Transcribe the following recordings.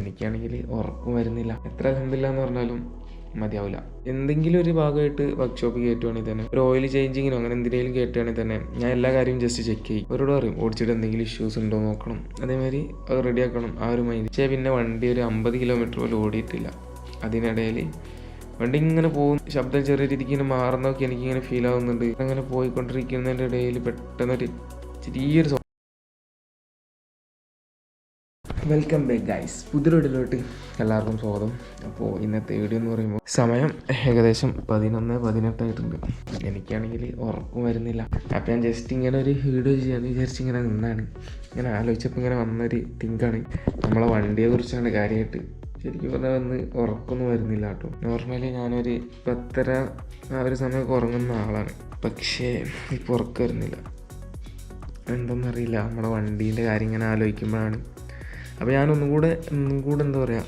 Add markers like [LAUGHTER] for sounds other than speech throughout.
എനിക്കാണെങ്കിൽ ഉറക്കം വരുന്നില്ല. എത്ര അലഹമില്ല എന്ന് പറഞ്ഞാലും മതിയാവില്ല എന്തെങ്കിലും ഒരു ഭാഗമായിട്ട് വർക്ക്ഷോപ്പ് കയറ്റുവാണെങ്കിൽ തന്നെ ഒരു ഓയിൽ ചേഞ്ചിങ്ങിനോ അങ്ങനെ എന്തിനേലും കയറ്റുവാണെങ്കിൽ തന്നെ ഞാൻ എല്ലാ കാര്യവും ജസ്റ്റ് ചെക്ക് ചെയ്യും. അവരോട് പറയും ഓടിച്ചിട്ട് എന്തെങ്കിലും ഇഷ്യൂസ് ഉണ്ടോ നോക്കണം. അതേമാതിരി അത് റെഡിയാക്കണം ആ ഒരു മൈൻഡ് പക്ഷേ പിന്നെ വണ്ടി ഒരു അമ്പത് കിലോമീറ്റർ പോലും ഓടിയിട്ടില്ല. അതിനിടയിൽ വണ്ടി ഇങ്ങനെ പോകും ശബ്ദം ചെറിയ രീതിക്ക് ഇങ്ങനെ മാറുന്നൊക്കെ എനിക്കിങ്ങനെ ഫീൽ ആവുന്നുണ്ട്. അങ്ങനെ പോയിക്കൊണ്ടിരിക്കുന്നതിന്റെ ഇടയിൽ പെട്ടെന്നൊരു ചെറിയൊരു വെൽക്കം ബാക്ക് ഗൈസ് പുതിയൊരു വീഡിയോയിലോട്ട് എല്ലാവർക്കും സ്വാഗതം. അപ്പോൾ ഇന്നത്തെ വീഡിയോ എന്ന് പറയുമ്പോൾ സമയം ഏകദേശം പതിനൊന്ന് പതിനെട്ടായിട്ടുണ്ട് എനിക്കാണെങ്കിൽ ഉറക്കം വരുന്നില്ല. അപ്പോൾ ഞാൻ ജസ്റ്റ് ഇങ്ങനെ ഒരു വീഡിയോ ചെയ്യാമെന്ന് വിചാരിച്ച് ഇങ്ങനെ നിന്നാണ്. ഇങ്ങനെ ആലോചിച്ചപ്പോൾ ഇങ്ങനെ വന്നൊരു തിങ്കാണ് നമ്മളെ വണ്ടിയെ കുറിച്ചാണ് കാര്യമായിട്ട് ശരിക്കും പറഞ്ഞാൽ വന്ന് ഉറക്കമൊന്നും വരുന്നില്ല കേട്ടോ. നോർമലി ഞാനൊരു പത്തര ആ ഒരു സമയമൊക്കെ ഉറങ്ങുന്ന ആളാണ്. പക്ഷേ ഇപ്പോൾ ഉറക്കം വരുന്നില്ല. എന്തെന്നറിയില്ല. നമ്മുടെ വണ്ടീന്റെ കാര്യം ഇങ്ങനെ ആലോചിക്കുമ്പോഴാണ് അപ്പോൾ ഞാനൊന്നും കൂടെ ഒന്നും കൂടെ എന്താ പറയുക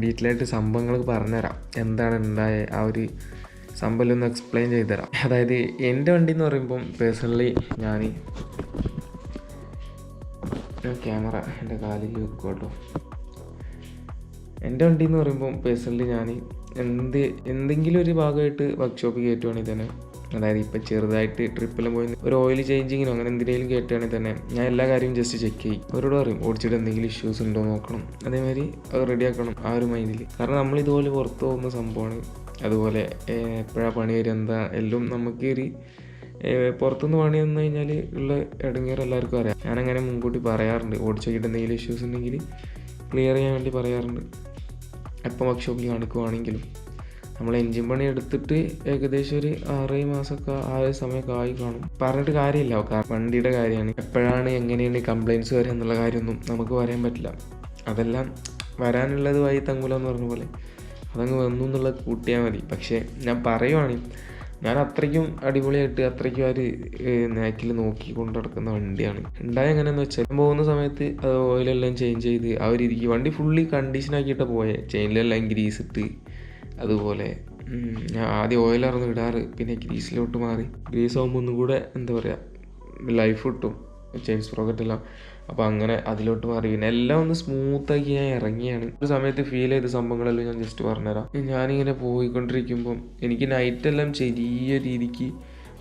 ഡീറ്റെയിലായിട്ട് സംഭവങ്ങൾ പറഞ്ഞുതരാം. എന്താണ് ഉണ്ടായ ആ ഒരു സംഭവം ഒന്ന് എക്സ്പ്ലെയിൻ ചെയ്തു തരാം അതായത് എന്റെ വണ്ടി എന്ന് പറയുമ്പം പേഴ്സണലി ഞാൻ ക്യാമറ എന്റെ കാലിൽ വെക്കും കേട്ടോ. എന്റെ വണ്ടി എന്ന് പറയുമ്പം പേഴ്സണലി ഞാൻ എന്ത് എന്തെങ്കിലും ഒരു ഭാഗമായിട്ട് വർക്ക്ഷോപ്പ് കയറ്റുവാണെങ്കിൽ തന്നെ അതായത് ഇപ്പം ചെറുതായിട്ട് ട്രിപ്പെല്ലാം പോയി ഒരു ഓയിൽ ചേഞ്ചിങ്ങിനോ അങ്ങനെ എന്തെങ്കിലും കേട്ടുകയാണെങ്കിൽ തന്നെ ഞാൻ എല്ലാ കാര്യവും ജസ്റ്റ് ചെക്ക് ചെയ്യും. അവരോട് പറയും ഓടിച്ചിട്ട് എന്തെങ്കിലും ഇഷ്യൂസ് ഉണ്ടോ നോക്കണം. അതേമാതിരി അത് റെഡിയാക്കണം ആ ഒരു മൈൻഡിൽ കാരണം നമ്മൾ ഇതുപോലെ പുറത്ത് പോകുന്ന സംഭവമാണ്. അതുപോലെ എപ്പോഴാണ് പണി വരിക എന്താ? എല്ലാം നമുക്ക് ഒരു പുറത്തുനിന്ന് പണി വന്നു കഴിഞ്ഞാൽ ഉള്ള ഇടങ്ങേറ് എല്ലാവർക്കും അറിയാം. ഞാനങ്ങനെ മുൻകൂട്ടി പറയാറുണ്ട്. ഓടിച്ച് എന്തെങ്കിലും ഇഷ്യൂസ് ഉണ്ടെങ്കിൽ ക്ലിയർ ചെയ്യാൻ വേണ്ടി പറയാറുണ്ട്. എപ്പോൾ വർക്ക്ഷോപ്പിൽ കാണിക്കുവാണെങ്കിലും. നമ്മൾ എൻജിൻ പണി എടുത്തിട്ട് ഏകദേശം ഒരു ആറേ മാസമൊക്കെ ആ ഒരു സമയമൊക്കെ ആയി കാണും. പറഞ്ഞിട്ട് കാര്യമില്ല. വണ്ടിയുടെ കാര്യമാണ്. എപ്പോഴാണ് എങ്ങനെയാണ് കംപ്ലയിന്റ്സ് വരിക എന്നുള്ള കാര്യമൊന്നും നമുക്ക് പറയാൻ പറ്റില്ല. അതെല്ലാം വരാനുള്ളത് വഴി തങ്ങൂല എന്ന് പറഞ്ഞ പോലെ അതങ്ങ് വന്നു എന്നുള്ളത് കൂട്ടിയാൽ മതി. പക്ഷേ ഞാൻ പറയുവാണ് ഞാൻ അത്രയ്ക്കും അടിപൊളിയായിട്ട് അത്രയ്ക്കും ആ ഒരു നാക്കിൽ നോക്കി കൊണ്ട് നടക്കുന്ന വണ്ടിയാണ്. ഉണ്ടായ എങ്ങനെയെന്ന് വെച്ചാൽ പോകുന്ന സമയത്ത് അത് ഓയിലെല്ലാം ചേഞ്ച് ചെയ്ത് ആ ഒരു വണ്ടി ഫുള്ളി കണ്ടീഷനാക്കിയിട്ട് പോയെ. ചെയിനിലെല്ലാം ഗ്രീസ് ഇട്ട്. അതുപോലെ ആദ്യം ഓയിലായിരുന്നു ഇടാറ് പിന്നെ ഗ്രീസിലോട്ട് മാറി. ഗ്രീസ് ആകുമ്പോൾ ഒന്നും കൂടെ എന്താ പറയുക ലൈഫ് കിട്ടും ചെയിൻസ് പ്രോക്കറ്റെല്ലാം അപ്പോൾ അങ്ങനെ അതിലോട്ട് മാറി. പിന്നെ എല്ലാം ഒന്ന് സ്മൂത്താക്കി ഞാൻ ഇറങ്ങിയാണ്. ഒരു സമയത്ത് ഫീൽ ചെയ്ത സംഭവങ്ങളെല്ലാം ഞാൻ ജസ്റ്റ് പറഞ്ഞുതരാം. ഞാനിങ്ങനെ പോയിക്കൊണ്ടിരിക്കുമ്പം എനിക്ക് നൈറ്റ് എല്ലാം ചെറിയ രീതിക്ക്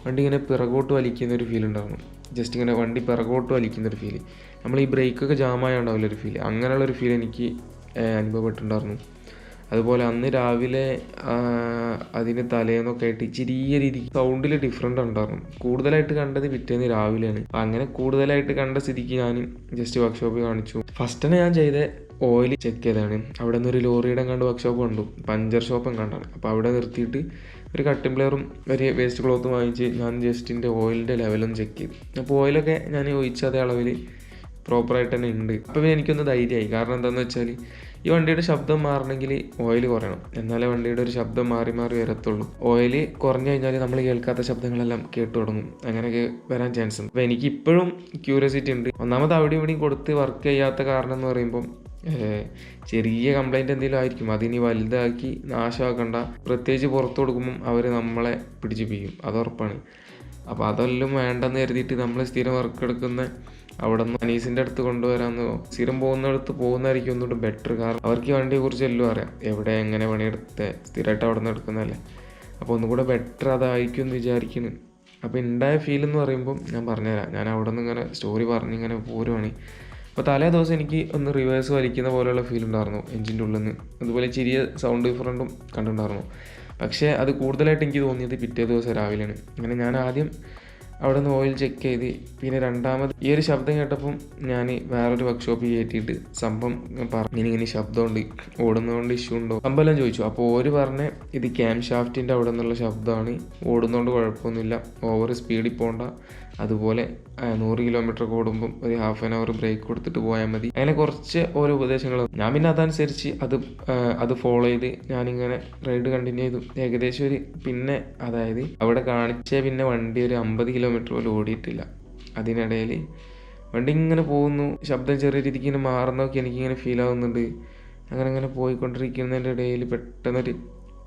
വണ്ടി ഇങ്ങനെ പിറകോട്ട് വലിക്കുന്ന ഒരു ഫീൽ ഉണ്ടായിരുന്നു. ജസ്റ്റ് ഇങ്ങനെ വണ്ടി പിറകോട്ട് വലിക്കുന്ന ഒരു ഫീൽ നമ്മൾ ഈ ബ്രേക്കൊക്കെ ജാമായ ഉണ്ടാവില്ല ഒരു ഫീൽ അങ്ങനെയുള്ള ഒരു ഫീൽ എനിക്ക് അനുഭവപ്പെട്ടിട്ടുണ്ടായിരുന്നു. അതുപോലെ അന്ന് രാവിലെ അതിന് തലേന്നൊക്കെ ആയിട്ട് ചെറിയ രീതിക്ക് സൗണ്ടിൽ ഡിഫറെന്റ് ഉണ്ടായിരുന്നു. കൂടുതലായിട്ട് കണ്ടത് പിറ്റേന്ന് രാവിലെയാണ്. അപ്പം അങ്ങനെ കൂടുതലായിട്ട് കണ്ട സ്ഥിതിക്ക് ഞാൻ ജസ്റ്റ് വർക്ക്ഷോപ്പ് കാണിച്ചു. ഫസ്റ്റ് തന്നെ ഞാൻ ചെയ്ത ഓയിൽ ചെക്ക് ചെയ്തതാണ്. അവിടെ നിന്ന് ഒരു ലോറിയുടെ കണ്ട് വർക്ക്ഷോപ്പ് കണ്ടു. പഞ്ചർ ഷോപ്പും കണ്ടാണ് അപ്പോൾ അവിടെ നിർത്തിയിട്ട് ഒരു കട്ടിംഗ് പ്ലെയറും ഒരു വേസ്റ്റ് ക്ലോത്തും വാങ്ങിച്ച് ഞാൻ ജസ്റ്റിന്റെ ഓയിലിന്റെ ലെവലും ചെക്ക് ചെയ്തു. അപ്പോൾ ഓയിലൊക്കെ ഞാൻ ഒഴിച്ച അതേ അളവിൽ പ്രോപ്പറായിട്ട് തന്നെ ഉണ്ട്. അപ്പോൾ എനിക്കൊന്ന് ധൈര്യമായി. കാരണം എന്താണെന്ന് വെച്ചാൽ ഈ വണ്ടിയുടെ ശബ്ദം മാറണമെങ്കിൽ ഓയിൽ കുറയണം. എന്നാലേ വണ്ടിയുടെ ഒരു ശബ്ദം മാറി മാറി വരത്തുള്ളൂ. ഓയിൽ കുറഞ്ഞു കഴിഞ്ഞാൽ നമ്മൾ കേൾക്കാത്ത ശബ്ദങ്ങളെല്ലാം കേട്ടു തുടങ്ങും. അങ്ങനെയൊക്കെ വരാൻ ചാൻസ് ഉണ്ട്. അപ്പോൾ എനിക്ക് ഇപ്പോഴും ക്യൂരിയോസിറ്റി ഉണ്ട്. ഒന്നാമത് അവിടെ ഇവിടെയും കൊടുത്ത് വർക്ക് ചെയ്യാത്ത കാരണം എന്ന് പറയുമ്പം ചെറിയ കംപ്ലൈന്റ് എന്തെങ്കിലും ആയിരിക്കും. അതിനി വലുതാക്കി നാശമാക്കണ്ട. പ്രത്യേകിച്ച് പുറത്തു കൊടുക്കുമ്പം അവർ നമ്മളെ പിടിച്ച് പിടിക്കും അത് ഉറപ്പാണ്. അപ്പോൾ അതെല്ലാം വേണ്ടെന്ന് കരുതിയിട്ട് നമ്മൾ സ്ഥിരം വർക്ക് എടുക്കുന്ന അവിടെ നിന്ന് അനീസിന്റെ അടുത്ത് കൊണ്ടുവരാന്ന് സ്ഥിരം പോകുന്നിടത്ത് പോകുന്നതായിരിക്കും ഒന്നുകൂടി ബെറ്റർ കാരണം അവർക്ക് ഈ വണ്ടിയെ കുറിച്ച് എല്ലാം അറിയാം. എവിടെ എങ്ങനെ പണിയെടുത്ത് സ്ഥിരമായിട്ട് അവിടെ നിന്ന് എടുക്കുന്നതല്ലേ അപ്പോൾ ഒന്നുകൂടെ ബെറ്റർ അതായിരിക്കും എന്ന് വിചാരിക്കുന്നു. അപ്പോൾ ഉണ്ടായ ഫീൽ എന്ന് പറയുമ്പോൾ ഞാൻ പറഞ്ഞുതരാം. ഞാൻ അവിടെ നിന്ന് ഇങ്ങനെ സ്റ്റോറി പറഞ്ഞ് ഇങ്ങനെ പോരുവാണ്. അപ്പോൾ തലേ ദിവസം എനിക്ക് ഒന്ന് റിവേഴ്സ് വലിക്കുന്ന പോലെയുള്ള ഫീൽ ഉണ്ടായിരുന്നു എഞ്ചിന്റെ ഉള്ളിൽ നിന്ന് അതുപോലെ ചെറിയ സൗണ്ട് ഡിഫറന്റും കണ്ടിട്ടുണ്ടായിരുന്നു. പക്ഷേ അത് കൂടുതലായിട്ട് എനിക്ക് തോന്നിയത് പിറ്റേ ദിവസം രാവിലെയാണ്. അങ്ങനെ ഞാൻ ആദ്യം അവിടെ നിന്ന് ഓയിൽ ചെക്ക് ചെയ്ത് പിന്നെ രണ്ടാമത് ഈ ഒരു ശബ്ദം കേട്ടപ്പം ഞാൻ വേറൊരു വർക്ക്ഷോപ്പിൽ കയറ്റിയിട്ട് സംഭവം പറഞ്ഞു. ഇങ്ങനെ ശബ്ദമുണ്ട് ഓടുന്നതുകൊണ്ട് ഇഷ്യൂ ഉണ്ടോ? സംഭവം ചോദിച്ചു. അപ്പോൾ ഓര് പറഞ്ഞ ഇത് ക്യാം ഷാഫ്റ്റിന്റെ അവിടെ നിന്നുള്ള ശബ്ദമാണ്. ഓടുന്നതുകൊണ്ട് കുഴപ്പമൊന്നുമില്ല. ഓവർ സ്പീഡിൽ പോകണ്ട അതുപോലെ നൂറ് കിലോമീറ്റർ ഓടുമ്പം ഒരു ഹാഫ് ആൻ അവർ ബ്രേക്ക് കൊടുത്തിട്ട് പോയാൽ മതി. അങ്ങനെ കുറച്ച് ഓരോ ഉപദേശങ്ങൾ ഞാൻ പിന്നെ അതനുസരിച്ച് അത് അത് ഫോളോ ചെയ്ത് ഞാനിങ്ങനെ റൈഡ് കണ്ടിന്യൂ ചെയ്തു. ഏകദേശം ഒരു പിന്നെ അതായത് അവിടെ കാണിച്ച പിന്നെ വണ്ടി ഒരു അമ്പത് കിലോമീറ്റർ പോലും ഓടിയിട്ടില്ല. അതിനിടയിൽ വണ്ടി ഇങ്ങനെ പോകുന്നു. ശബ്ദം ചെറിയ രീതിക്ക് ഇങ്ങനെ മാറുന്നൊക്കെ എനിക്കിങ്ങനെ ഫീൽ ആവുന്നുണ്ട്. അങ്ങനെ അങ്ങനെ പോയിക്കൊണ്ടിരിക്കുന്നതിന്റെ ഇടയിൽ പെട്ടെന്നൊരു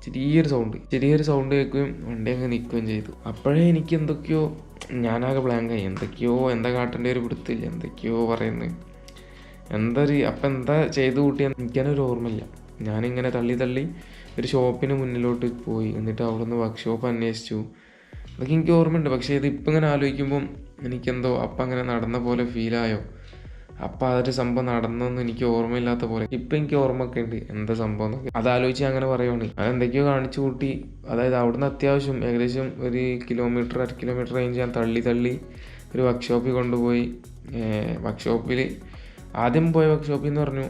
ചെറിയൊരു സൗണ്ട് ചെറിയൊരു സൗണ്ട് കേൾക്കുകയും വണ്ടി അങ്ങ് നിൽക്കുകയും ചെയ്തു. അപ്പോഴേ എനിക്ക് എന്തൊക്കെയോ ഞാനാകെ ബ്ലാങ്കായി എന്തൊക്കെയോ എന്താ കാട്ടേണ്ട ഒരു പിടുത്തില്ല എന്തൊക്കെയോ പറയുന്നത് എന്താ ഒരു അപ്പം എന്താ ചെയ്ത് എനിക്കാനും ഒരു ഓർമ്മയില്ല. ഞാനിങ്ങനെ തള്ളി തള്ളി ഒരു ഷോപ്പിന് മുന്നിലോട്ട് പോയി. എന്നിട്ട് അവിടെ നിന്ന് വർക്ക് ഷോപ്പ് അന്വേഷിച്ചു. അതൊക്കെ എനിക്ക് ഓർമ്മയുണ്ട്. പക്ഷേ ഇത് ഇപ്പം ഇങ്ങനെ ആലോചിക്കുമ്പം എനിക്കെന്തോ അപ്പം അങ്ങനെ നടന്ന പോലെ ഫീലായോ അപ്പം അതൊരു സംഭവം നടന്നെന്ന് എനിക്ക് ഓർമ്മയില്ലാത്ത പോലെ. ഇപ്പം എനിക്ക് ഓർമ്മയൊക്കെ ഉണ്ട് എന്താ സംഭവം അത് ആലോചിച്ച് അങ്ങനെ പറയുവാണ്. അതെന്തൊക്കെയോ കാണിച്ചു കൂട്ടി. അതായത് അവിടുന്ന് അത്യാവശ്യം ഏകദേശം ഒരു കിലോമീറ്റർ അര കിലോമീറ്റർ റേഞ്ച് ഞാൻ തള്ളി തള്ളി ഒരു വർക്ക്ഷോപ്പിൽ കൊണ്ടുപോയി. വർക്ക്ഷോപ്പിൽ ആദ്യം പോയ വർക്ക്ഷോപ്പിൽ എന്ന് പറഞ്ഞു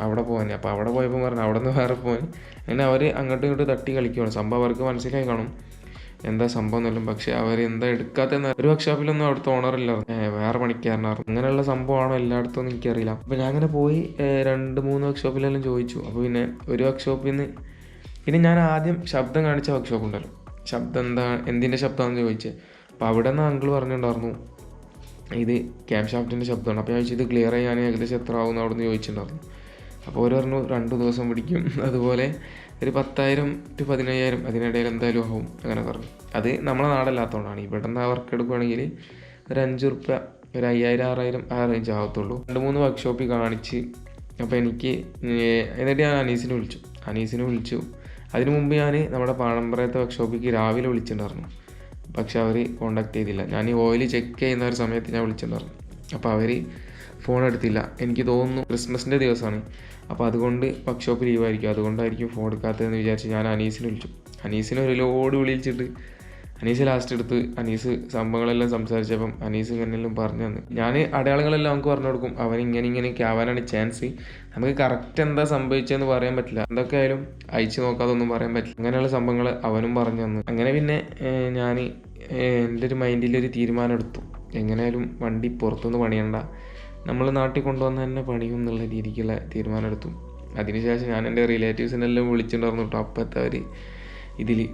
അവിടെ പോകാൻ അപ്പോൾ അവിടെ പോയപ്പോൾ പറഞ്ഞു അവിടെ നിന്ന് വേറെ പോകാൻ അങ്ങനെ അവർ അങ്ങോട്ടും ഇങ്ങോട്ടും തട്ടി കളിക്കുകയാണ് സംഭവം അവർക്ക് മനസ്സിലായി കാണും. എന്താ സംഭവം എന്നെല്ലാം പക്ഷെ അവർ എന്താ എടുക്കാത്തെന്ന് ഒരു വർക്ക്ഷോപ്പിലൊന്നും അവിടുത്തെ ഓണറില്ലായിരുന്നു വേറെ പണിക്കാരനായിരുന്നു അങ്ങനെയുള്ള സംഭവമാണോ എല്ലായിടത്തും എനിക്കറിയില്ല. അപ്പോൾ ഞാൻ അങ്ങനെ പോയി രണ്ട് മൂന്ന് വർക്ക്ഷോപ്പിലെല്ലാം ചോദിച്ചു. അപ്പോൾ പിന്നെ ഒരു വർക്ക്ഷോപ്പിൽ നിന്ന് പിന്നെ ഞാൻ ആദ്യം ശബ്ദം കാണിച്ച വർക്ക്ഷോപ്പ് ഉണ്ടല്ലോ. ശബ്ദം എന്താ എന്തിന്റെ ശബ്ദമാണെന്ന് ചോദിച്ചത് അപ്പോൾ അവിടെ നിന്ന് അങ്കിൾ പറഞ്ഞിട്ടുണ്ടായിരുന്നു. ഇത് ക്യാബ് ഷാഫ്റ്റിന്റെ ശബ്ദമാണ്. അപ്പോൾ ഞാൻ ചോദിച്ചു ഇത് ക്ലിയർ ചെയ്യാൻ ഏകദേശം എത്ര ആവും? എന്ന് അവിടെ നിന്ന് ചോദിച്ചിട്ടുണ്ടായിരുന്നു. അപ്പോൾ അവർ പറഞ്ഞു രണ്ട് ദിവസം പിടിക്കും. [LAUGHS] അതുപോലെ ഒരു പത്തായിരം ടു പതിനയ്യായിരം അതിനിടയിൽ എന്തായാലും ആവും അങ്ങനെ പറഞ്ഞു. അത് നമ്മളെ നാടല്ലാത്തതുകൊണ്ടാണ് ഇവിടെ നിന്ന് വർക്ക് എടുക്കുകയാണെങ്കിൽ ഒരു അഞ്ച് റുപ്യ ഒരു അയ്യായിരം ആറായിരം ആ റേഞ്ച് ആവത്തുള്ളൂ. രണ്ട് മൂന്ന് വർക്ക്ഷോപ്പിൽ കാണിച്ച് അപ്പോൾ എനിക്ക് എന്നിട്ട് ഞാൻ അനീസിനെ വിളിച്ചു. അനീസിനെ വിളിച്ചു. അതിനു മുമ്പ് ഞാൻ നമ്മുടെ പാണമ്പ്രയത്തെ വർക്ക്ഷോപ്പിലേക്ക് രാവിലെ വിളിച്ചിട്ടുണ്ടായിരുന്നു. പക്ഷെ അവർ കോണ്ടാക്ട് ചെയ്തില്ല. ഞാൻ ഈ ഓയിൽ ചെക്ക് ചെയ്യുന്ന ഒരു സമയത്ത് ഞാൻ വിളിച്ചിട്ടുണ്ടായിരുന്നു. അപ്പോൾ അവർ ഫോൺ എടുത്തില്ല എനിക്ക് തോന്നുന്നു ക്രിസ്മസിന്റെ ദിവസമാണ്. അപ്പോൾ അതുകൊണ്ട് വർക്ക്ഷോപ്പ് ലീവായിരിക്കും. അതുകൊണ്ടായിരിക്കും ഫോൺ എടുക്കാത്തതെന്ന് വിചാരിച്ച് ഞാൻ അനീസിനെ വിളിച്ചു. അനീസിനെ ഒരു ലോഡ് വിളിച്ചിട്ട് അനീസ് ലാസ്റ്റ് എടുത്ത് അനീസ് സംഭവങ്ങളെല്ലാം സംസാരിച്ചപ്പം അനീസ് ഇങ്ങനെയെല്ലാം പറഞ്ഞു തന്നു. ഞാൻ അടയാളങ്ങളെല്ലാം നമുക്ക് പറഞ്ഞു കൊടുക്കും. അവൻ ഇങ്ങനെ ഇങ്ങനെയൊക്കെ ആവാനാണ് ചാൻസ് നമുക്ക് കറക്റ്റ് എന്താ സംഭവിച്ചതെന്ന് പറയാൻ പറ്റില്ല. എന്തൊക്കെ ആയാലും അയച്ചു നോക്കാതൊന്നും പറയാൻ പറ്റില്ല. അങ്ങനെയുള്ള സംഭവങ്ങൾ അവനും പറഞ്ഞു തന്നു. അങ്ങനെ പിന്നെ ഞാൻ എന്റെ ഒരു മൈൻഡിൽ ഒരു തീരുമാനം എടുത്തു. എങ്ങനെയായാലും വണ്ടി പുറത്തുനിന്ന് പണിയണ്ട. നമ്മൾ നാട്ടിൽ കൊണ്ടുവന്ന് തന്നെ പണിയും എന്നുള്ള രീതിക്കുള്ള തീരുമാനം എടുത്തു അതിനുശേഷം ഞാൻ എന്റെ റിലേറ്റീവ്സിനെല്ലാം വിളിച്ചിട്ടുണ്ടായിരുന്നു കേട്ടോ അപ്പോഴത്തെ ഒരു ഇതിൽ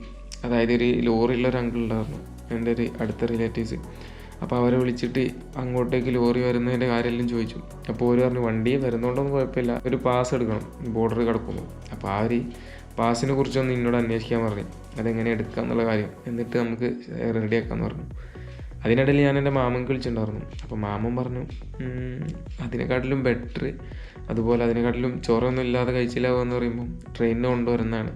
അതായത് ഒരു ലോറിയുള്ള ഒരു അങ്കിൾ ഉണ്ടായിരുന്നു എന്റെ ഒരു അടുത്ത റിലേറ്റീവ്സ് അപ്പോൾ അവരെ വിളിച്ചിട്ട് അങ്ങോട്ടേക്ക് ലോറി വരുന്നതിന്റെ കാര്യമെല്ലാം ചോദിച്ചു. അപ്പോൾ അവർ പറഞ്ഞു വണ്ടി വരുന്നതുകൊണ്ടൊന്നും കുഴപ്പമില്ല ഒരു പാസ് എടുക്കണം ബോർഡർ കിടക്കുന്നു അപ്പോൾ ആ ഒരു പാസിനെ കുറിച്ചൊന്ന് എന്നോട് അന്വേഷിക്കാൻ പറഞ്ഞു അതെങ്ങനെ എടുക്കാം എന്നുള്ള കാര്യം? എന്നിട്ട് നമുക്ക് റെഡിയാക്കാമെന്ന് പറഞ്ഞു. അതിനിടയിൽ ഞാൻ എന്റെ മാമൻ വിളിച്ചിട്ടുണ്ടായിരുന്നു. അപ്പോൾ മാമൻ പറഞ്ഞു "ഉം, അതിനെക്കാട്ടിലും ബെറ്റർ അതുപോലെ അതിനെക്കാട്ടിലും ചോറൊന്നും ഇല്ലാതെ കഴിച്ചില്ലാവുക എന്ന് പറയുമ്പോൾ ട്രെയിനിന് കൊണ്ടുവരുന്നതാണ്.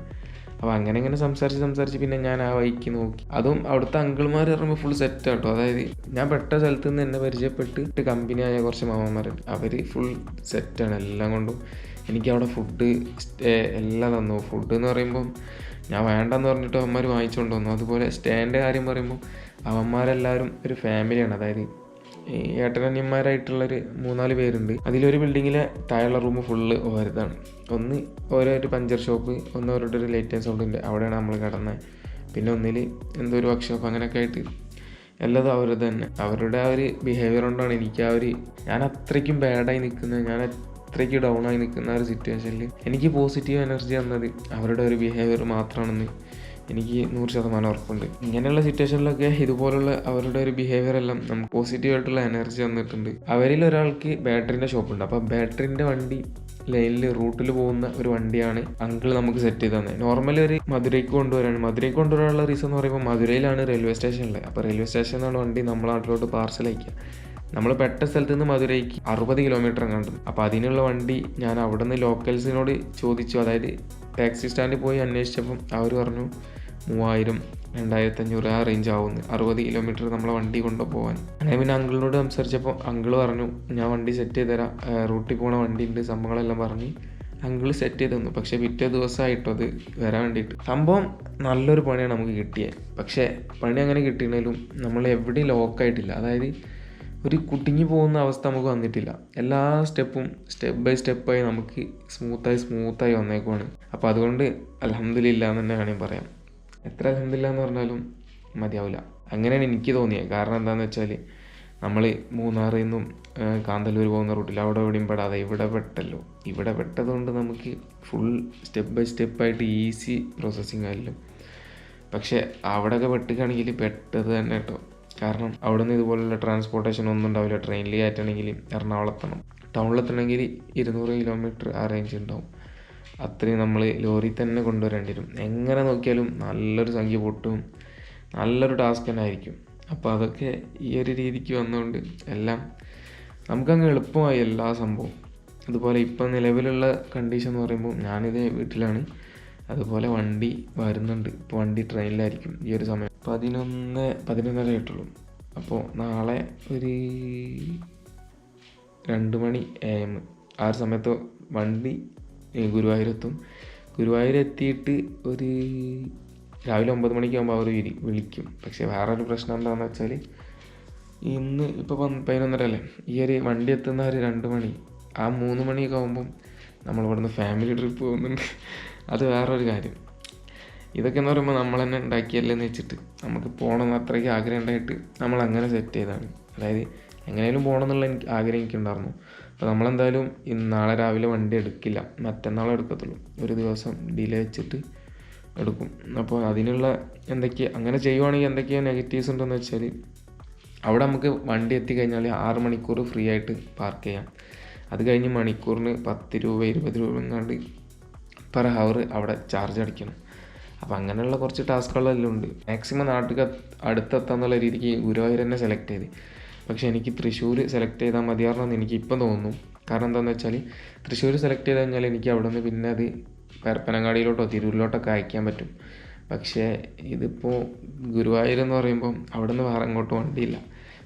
അപ്പോൾ അങ്ങനെ ഇങ്ങനെ സംസാരിച്ച് സംസാരിച്ച് പിന്നെ ഞാൻ ആ വഴിക്ക് നോക്കി. അതും അവിടുത്തെ അങ്കിൾമാർ പറയുമ്പോൾ ഫുൾ സെറ്റ് ആട്ടോ. അതായത് ഞാൻ പെട്ട സ്ഥലത്ത് നിന്ന് എന്നെ പരിചയപ്പെട്ട് ആയ കുറച്ച് മാമന്മാരുണ്ട് അവർ ഫുൾ സെറ്റാണ് എല്ലാം കൊണ്ടും എനിക്ക് അവിടെ ഫുഡ് എല്ലാം തന്നു. ഫുഡ് എന്ന് പറയുമ്പം ഞാൻ വേണ്ടെന്ന് പറഞ്ഞിട്ട് അവന്മാർ വാങ്ങിച്ചുകൊണ്ട് വന്നു. അതുപോലെ സ്റ്റേന്റെ കാര്യം പറയുമ്പോൾ അവന്മാരെല്ലാവരും ഒരു ഫാമിലിയാണ്. അതായത് ഈ ഏട്ടനന്യന്മാരായിട്ടുള്ളൊരു മൂന്നാൽ പേരുണ്ട്. അതിലൊരു ബിൽഡിങ്ങിലെ താഴെയുള്ള റൂം ഫുള്ള് ഓരോതാണ് ഒന്ന് ഓരോ ഒരു പഞ്ചർ ഷോപ്പ് ഒന്ന് ഓരോരുടെ ഒരു ലൈറ്റ് ആൻഡ് സൗണ്ട് ഉണ്ട്. അവിടെയാണ് നമ്മൾ കിടന്നത് പിന്നെ ഒന്നിൽ എന്തോ ഒരു വർക്ക്ഷോപ്പ് അങ്ങനെയൊക്കെ ആയിട്ട് എല്ലാതും അവരത് തന്നെ. അവരുടെ ആ ഒരു ബിഹേവിയർ കൊണ്ടാണ് എനിക്ക് ആ ഒരു ഞാൻ അത്രയ്ക്കും ബാഡായി നിൽക്കുന്നത് ഞാൻ അത്രയ്ക്ക് ഡൗൺ ആയി നിൽക്കുന്ന ഒരു സിറ്റുവേഷനിൽ എനിക്ക് പോസിറ്റീവ് എനർജി തന്നത് അവരുടെ ഒരു ബിഹേവിയർ മാത്രമാണെന്ന് എനിക്ക് നൂറ് ശതമാനം ഉറപ്പുണ്ട്. ഇങ്ങനെയുള്ള സിറ്റുവേഷനിലൊക്കെ ഇതുപോലുള്ള അവരുടെ ഒരു ബിഹേവിയർ എല്ലാം നമുക്ക് പോസിറ്റീവ് ആയിട്ടുള്ള എനർജി തന്നിട്ടുണ്ട് അവരിൽ ഒരാൾക്ക് ബാറ്ററിന്റെ ഷോപ്പുണ്ട് അപ്പോൾ ബാറ്ററിന്റെ വണ്ടി ലൈനിൽ റൂട്ടിൽ പോകുന്ന ഒരു വണ്ടിയാണ് അങ്കിൾ നമുക്ക് സെറ്റ് ചെയ്ത് തന്നെ നോർമലി ഒരു മധുരയ്ക്ക് കൊണ്ടുവരാണ്. മധുരയ്ക്ക് കൊണ്ടുവരാനുള്ള റീസൺ എന്ന് പറയുമ്പോൾ മധുരയിലാണ് റെയിൽവേ സ്റ്റേഷനിലെ അപ്പോൾ റെയിൽവേ സ്റ്റേഷനിലാണ് വണ്ടി നമ്മളെ നാട്ടിലോട്ട് പാർസൽ അയക്കുക. നമ്മൾ പെട്ട സ്ഥലത്ത് നിന്ന് മധുരയ്ക്ക് അറുപത് കിലോമീറ്റർ കണ്ടു അപ്പോൾ അതിനുള്ള വണ്ടി ഞാൻ അവിടെ നിന്ന് ലോക്കൽസിനോട് ചോദിച്ചു. അതായത് ടാക്സി സ്റ്റാൻഡിൽ പോയി അന്വേഷിച്ചപ്പം അവർ പറഞ്ഞു മൂവായിരം രണ്ടായിരത്തി അഞ്ഞൂറ് ആ റേഞ്ച് ആവുന്നു. അറുപത് കിലോമീറ്റർ നമ്മളെ വണ്ടി കൊണ്ടുപോകാൻ അങ്ങനെ പിന്നെ അങ്കിളിനോട് സംസാരിച്ചപ്പോൾ അങ്കിൾ പറഞ്ഞു ഞാൻ വണ്ടി സെറ്റ് ചെയ്ത് തരാം റൂട്ടിൽ പോണ വണ്ടി ഉണ്ട് സംഭവങ്ങളെല്ലാം പറഞ്ഞ് അങ്കിൾ സെറ്റ് ചെയ്ത് തന്നു. പക്ഷേ പിറ്റേ ദിവസമായിട്ടോ അത് വരാൻ വേണ്ടിയിട്ട്. സംഭവം നല്ലൊരു പണിയാണ് നമുക്ക് കിട്ടിയത് പക്ഷേ പണി അങ്ങനെ കിട്ടിയെങ്കിലും നമ്മൾ എവിടെയും ലോക്കായിട്ടില്ല അതായത് ഒരു കുടുങ്ങി പോകുന്ന അവസ്ഥ നമുക്ക് വന്നിട്ടില്ല. എല്ലാ സ്റ്റെപ്പും സ്റ്റെപ്പ് ബൈ സ്റ്റെപ്പായി നമുക്ക് സ്മൂത്തായി സ്മൂത്തായി വന്നേക്കുവാണ്. അപ്പോൾ അതുകൊണ്ട് അലഹമില്ല എന്ന് തന്നെ വേണമെങ്കിൽ പറയാം. എത്ര അലഹമില്ല എന്ന് പറഞ്ഞാലും മതിയാവില്ല അങ്ങനെയാണ് എനിക്ക് തോന്നിയത് കാരണം എന്താണെന്ന് വെച്ചാൽ നമ്മൾ മൂന്നാറിൽ നിന്നും കാന്തല്ലൂർ പോകുന്ന റൂട്ടിൽ അവിടെ എവിടെയും പെടാതെ ഇവിടെ പെട്ടല്ലോ. ഇവിടെ പെട്ടതുകൊണ്ട് നമുക്ക് ഫുൾ സ്റ്റെപ്പ് ബൈ സ്റ്റെപ്പായിട്ട് ഈസി പ്രോസസ്സിങ് ആയാലും പക്ഷേ അവിടെയൊക്കെ പെട്ടുകയാണെങ്കിൽ പെട്ടത് തന്നെ കേട്ടോ കാരണം അവിടെ നിന്ന് ഇതുപോലുള്ള ട്രാൻസ്പോർട്ടേഷൻ ഒന്നും ഉണ്ടാവില്ല. ട്രെയിനിൽ കയറ്റണമെങ്കിൽ ടൗണിൽ ടൗണിലെത്തണമെങ്കിൽ ഇരുന്നൂറ് കിലോമീറ്റർ ആ റേഞ്ച് ഉണ്ടാവും. അത്രയും നമ്മൾ ലോറി തന്നെ കൊണ്ടുവരേണ്ടി വരും എങ്ങനെ നോക്കിയാലും നല്ലൊരു സംഖ്യ പൊട്ടും. നല്ലൊരു ടാസ്ക് തന്നെ ആയിരിക്കും. അപ്പോൾ അതൊക്കെ ഈ ഒരു രീതിക്ക് വന്നുകൊണ്ട് എല്ലാം നമുക്കങ്ങ് എളുപ്പമായി എല്ലാ സംഭവം അതുപോലെ ഇപ്പം നിലവിലുള്ള കണ്ടീഷൻ എന്ന് പറയുമ്പോൾ ഞാനിത് വീട്ടിലാണ്. അതുപോലെ വണ്ടി വരുന്നുണ്ട്. ഇപ്പോൾ വണ്ടി ട്രെയിനിലായിരിക്കും ഈ ഒരു സമയം. പതിനൊന്ന് പതിനൊന്നര ആയിട്ടുള്ളൂ. അപ്പോൾ നാളെ ഒരു രണ്ട് മണി എ എം ആ ഒരു സമയത്ത് വണ്ടി ഗുരുവായൂരെത്തും. ഗുരുവായൂർ എത്തിയിട്ട് ഒരു രാവിലെ ഒമ്പത് മണിക്കാകുമ്പോൾ അവർ വിരി വിളിക്കും. പക്ഷേ വേറൊരു പ്രശ്നം എന്താണെന്ന് വെച്ചാൽ ഇന്ന് ഇപ്പോൾ പതിനൊന്നര അല്ലേ? ഈ ഒരു വണ്ടി എത്തുന്ന ഒരു രണ്ട് മണി. ആ മൂന്ന് മണിയൊക്കെ ആകുമ്പം നമ്മളിവിടുന്ന് ഫാമിലി ട്രിപ്പ് പോകുന്നുണ്ട്. അത് വേറൊരു കാര്യം. ഇതൊക്കെ എന്ന് പറയുമ്പോൾ നമ്മൾ തന്നെ ഉണ്ടാക്കിയല്ലേന്ന് വെച്ചിട്ട് നമുക്ക് പോകണമെന്ന് അത്രയ്ക്ക് ആഗ്രഹം ഉണ്ടായിട്ട് നമ്മൾ അങ്ങനെ സെറ്റ് ചെയ്തതാണ്. അതായത് എങ്ങനെയും പോകണം എന്നുള്ള എനിക്ക് ആഗ്രഹം എനിക്കുണ്ടായിരുന്നു. അപ്പോൾ നമ്മളെന്തായാലും ഇന്ന് നാളെ രാവിലെ വണ്ടി എടുക്കില്ല. മറ്റന്നാളെ എടുക്കത്തുള്ളൂ. ഒരു ദിവസം ഡിലേ വെച്ചിട്ട് എടുക്കും. അപ്പോൾ അതിനുള്ള എന്തൊക്കെ അങ്ങനെ ചെയ്യുവാണെങ്കിൽ എന്തൊക്കെയാണ് നെഗറ്റീവ്സ് ഉണ്ടെന്ന് വെച്ചാൽ അവിടെ നമുക്ക് വണ്ടി എത്തിക്കഴിഞ്ഞാൽ ആറ് മണിക്കൂർ ഫ്രീ ആയിട്ട് പാർക്ക് ചെയ്യാം. അത് കഴിഞ്ഞ് മണിക്കൂറിന് പത്ത് രൂപ ഇരുപത് രൂപ എങ്ങാണ്ട് പെർ ഹവർ അവിടെ ചാർജ് അടിക്കണം അപ്പോൾ അങ്ങനെയുള്ള കുറച്ച് ടാസ്കുകളെല്ലാം ഉണ്ട്. മാക്സിമം നാട്ടുക അടുത്തെത്താന്നുള്ള രീതിക്ക് ഗുരുവായൂർ തന്നെ സെലക്ട് ചെയ്ത്. പക്ഷെ എനിക്ക് തൃശ്ശൂർ സെലക്ട് ചെയ്താൽ മതിയാറണമെന്ന് എനിക്ക് ഇപ്പം തോന്നുന്നു. കാരണം എന്താണെന്ന് വെച്ചാൽ തൃശ്ശൂർ സെലക്ട് ചെയ്ത് കഴിഞ്ഞാൽ എനിക്ക് അവിടെ നിന്ന് പിന്നെ അത് പരപ്പനങ്ങാടിയിലോട്ടോ തിരൂരിലോട്ടൊക്കെ അയക്കാൻ പറ്റും. പക്ഷേ ഇതിപ്പോൾ ഗുരുവായൂർ എന്ന് പറയുമ്പം അവിടെ നിന്ന് വേറെ അങ്ങോട്ട് വണ്ടിയില്ല.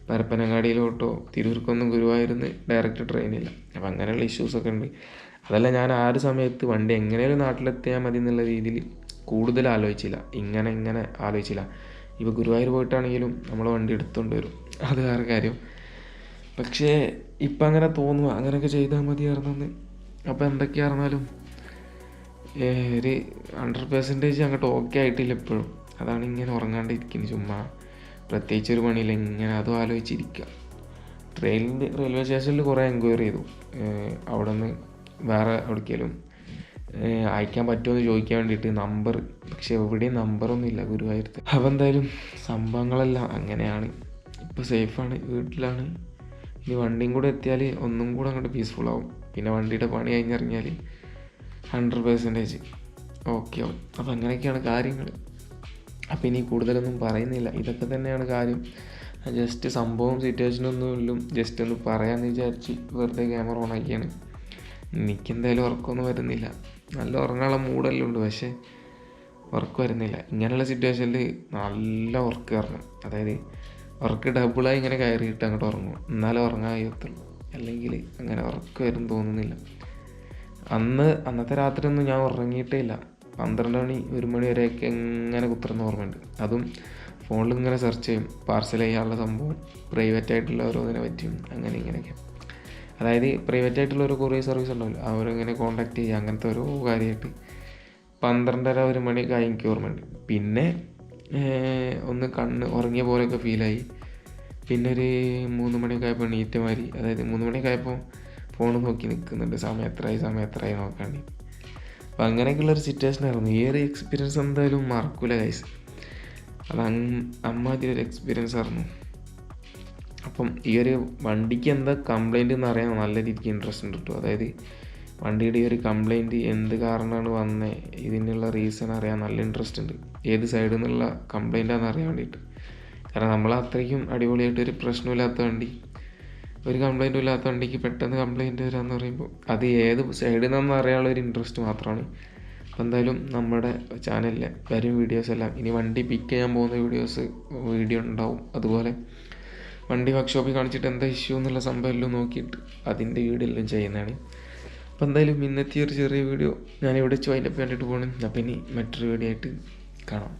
പരപ്പനങ്ങാടിയിലോട്ടോ തിരൂർക്കൊന്നും ഗുരുവായൂരിന്ന് ഡയറക്റ്റ് ട്രെയിനില്ല അപ്പം അങ്ങനെയുള്ള ഇഷ്യൂസൊക്കെ ഉണ്ട്. അതല്ല ഞാൻ ആ ഒരു സമയത്ത് വണ്ടി എങ്ങനെയും നാട്ടിലെത്തിയാൽ മതി എന്നുള്ള രീതിയിൽ കൂടുതൽ ആലോചിച്ചില്ല. ഇങ്ങനെ ഇങ്ങനെ ആലോചിച്ചില്ല. ഇപ്പോൾ ഗുരുവായൂർ പോയിട്ടാണെങ്കിലും നമ്മൾ വണ്ടി എടുത്തുകൊണ്ട് വരും. അത് വേറെ കാര്യം. പക്ഷേ ഇപ്പം അങ്ങനെ തോന്നുക അങ്ങനെയൊക്കെ ചെയ്താൽ മതിയായിരുന്നെന്ന്. അപ്പോൾ എന്തൊക്കെയായിരുന്നാലും ഒരു ഹൺഡ്രഡ് പെർസെന്റേജ് അങ്ങോട്ട് ഓക്കെ ആയിട്ടില്ല എപ്പോഴും അതാണ് ഇങ്ങനെ ഉറങ്ങാണ്ടിരിക്കുന്നത് ചുമ്മാ. പ്രത്യേകിച്ച് ഒരു പണിയില്ല. ഇങ്ങനെ അതും ആലോചിച്ചിരിക്കുക ട്രെയിനിന്റെ റെയിൽവേ സ്റ്റേഷനിൽ കുറേ എൻക്വയറി ചെയ്തു. അവിടെ നിന്ന് വേറെ എവിടേക്കെങ്കിലും അയക്കാൻ പറ്റുമോ എന്ന് ചോദിക്കാൻ വേണ്ടിയിട്ട് നമ്പർ പക്ഷെ എവിടെയും നമ്പറൊന്നും ഇല്ല ഗുരുവായൂരത്ത്. അപ്പോൾ എന്തായാലും സംഭവങ്ങളെല്ലാം അങ്ങനെയാണ്. ഇപ്പോൾ സേഫാണ് വീട്ടിലാണ്. ഇനി വണ്ടിയും കൂടെ എത്തിയാൽ ഒന്നും കൂടെ അങ്ങോട്ട് പീസ്ഫുൾ ആവും. പിന്നെ വണ്ടിയുടെ പണി കഴിഞ്ഞിറങ്ങിയാൽ ഹൺഡ്രഡ് പെർസെന്റേജ് ഓക്കെ ആവും അപ്പോൾ അങ്ങനെയൊക്കെയാണ് കാര്യങ്ങൾ അപ്പോൾ ഇനി കൂടുതലൊന്നും പറയുന്നില്ല. ഇതൊക്കെ തന്നെയാണ് കാര്യം. ജസ്റ്റ് സംഭവം സിറ്റുവേഷനൊന്നുമില്ലും ജസ്റ്റ് ഒന്ന് പറയാമെന്ന് വിചാരിച്ച് വെറുതെ ക്യാമറ ഓൺ ആക്കിയാണ്. എനിക്കെന്തായാലും ഉറക്കമൊന്നും വരുന്നില്ല. നല്ല ഉറങ്ങാനുള്ള മൂടെല്ലാം ഉണ്ട് പക്ഷേ ഉറക്കം വരുന്നില്ല. ഇങ്ങനെയുള്ള സിറ്റുവേഷനിൽ നല്ല ഉറക്കം ഇറങ്ങും അതായത് ഉറക്ക് ഡബിളായി ഇങ്ങനെ കയറിയിട്ട് അങ്ങോട്ട് ഉറങ്ങും എന്നാലേ ഉറങ്ങാൻ കഴിയത്തുള്ളൂ. അല്ലെങ്കിൽ അങ്ങനെ ഉറക്കം വരും തോന്നുന്നില്ല. അന്ന് അന്നത്തെ രാത്രി ഒന്നും ഞാൻ ഉറങ്ങിയിട്ടേ ഇല്ല. പന്ത്രണ്ട് മണി ഒരു മണി വരെയൊക്കെ എങ്ങനെ കുത്തുന്ന ഓർമ്മയുണ്ട്. അതും ഫോണിൽ ഇങ്ങനെ സെർച്ച് ചെയ്യും. പാർസൽ ചെയ്യാനുള്ള സംഭവം പ്രൈവറ്റ് ആയിട്ടുള്ള ഓരോന്നിനെ പറ്റിയും അങ്ങനെ ഇങ്ങനെയൊക്കെ. അതായത് പ്രൈവറ്റ് ആയിട്ടുള്ള ഒരു കൊറിയർ സർവീസ് ഉണ്ടാവില്ല അവരിങ്ങനെ കോണ്ടാക്ട് ചെയ്യുക അങ്ങനത്തെ ഒരു കാര്യമായിട്ട്. പന്ത്രണ്ടര ഒരു മണി ആയി എനിക്ക് ഓർമ്മയുണ്ട് പിന്നെ ഒന്ന് കണ്ണ് ഉറങ്ങിയ പോലെയൊക്കെ ഫീലായി പിന്നെ ഒരു മൂന്ന് മണിയൊക്കെ ആയപ്പോൾ നീറ്റ് മാതിരി. അതായത് മൂന്ന് മണിയൊക്കെ ആയപ്പോൾ ഫോൺ നോക്കി നിൽക്കുന്നുണ്ട് സമയം എത്രയായി സമയം എത്രയായി നോക്കാണ്ട് അപ്പം അങ്ങനെയൊക്കെയുള്ളൊരു സിറ്റുവേഷൻ ആയിരുന്നു. ഈ ഒരു എക്സ്പീരിയൻസ് എന്തായാലും മറക്കൂല കൈസ് അത് അമ്മാതിരി ഒരു എക്സ്പീരിയൻസ് ആയിരുന്നു. അപ്പം ഈ ഒരു വണ്ടിക്ക് എന്താ കംപ്ലൈന്റ് എന്ന് അറിയാൻ നല്ല രീതിക്ക് ഇൻട്രസ്റ്റ് ഉണ്ട് കേട്ടോ അതായത് വണ്ടിയുടെ ഈ ഒരു കംപ്ലൈന്റ് എന്ത് കാരണമാണ് വന്നത് ഇതിനുള്ള റീസൺ അറിയാൻ നല്ല ഇൻട്രസ്റ്റ് ഉണ്ട്. ഏത് സൈഡിൽ നിന്നുള്ള കംപ്ലൈന്റാണെന്ന് അറിയാൻ വേണ്ടിയിട്ട് കാരണം നമ്മൾ അത്രയ്ക്കും അടിപൊളിയായിട്ട് ഒരു പ്രശ്നമില്ലാത്ത വണ്ടി. ഒരു കംപ്ലൈന്റും ഇല്ലാത്ത വണ്ടിക്ക് പെട്ടെന്ന് കംപ്ലൈന്റ് വരാമെന്ന് പറയുമ്പോൾ അത് ഏത് സൈഡിൽ നിന്നാണെന്ന് അറിയാനുള്ള ഒരു ഇൻട്രസ്റ്റ് മാത്രമാണ് അപ്പോൾ എന്തായാലും നമ്മുടെ ചാനലിലെ വരും വീഡിയോസ് എല്ലാം. ഇനി വണ്ടി പിക്ക് ചെയ്യാൻ പോകുന്ന വീഡിയോസ് വീഡിയോ ഉണ്ടാവും. അതുപോലെ വണ്ടി വർക്ക്ഷോപ്പിൽ കാണിച്ചിട്ട് എന്താ ഇഷ്യൂ എന്നുള്ള സംഭവം എല്ലാം നോക്കിയിട്ട് അതിന്റെ എല്ലാം ചെയ്യുന്നതാണ്. അപ്പോൾ എന്തായാലും ഇന്നത്തെ ഒരു ചെറിയ വീഡിയോ ഞാൻ ഇവിടെ വെച്ച് വൈൻഡപ്പ് കണ്ടിട്ട് പോകണം അപ്പം ഇനി മറ്റൊരു വീഡിയോ ആയിട്ട് കാണാം.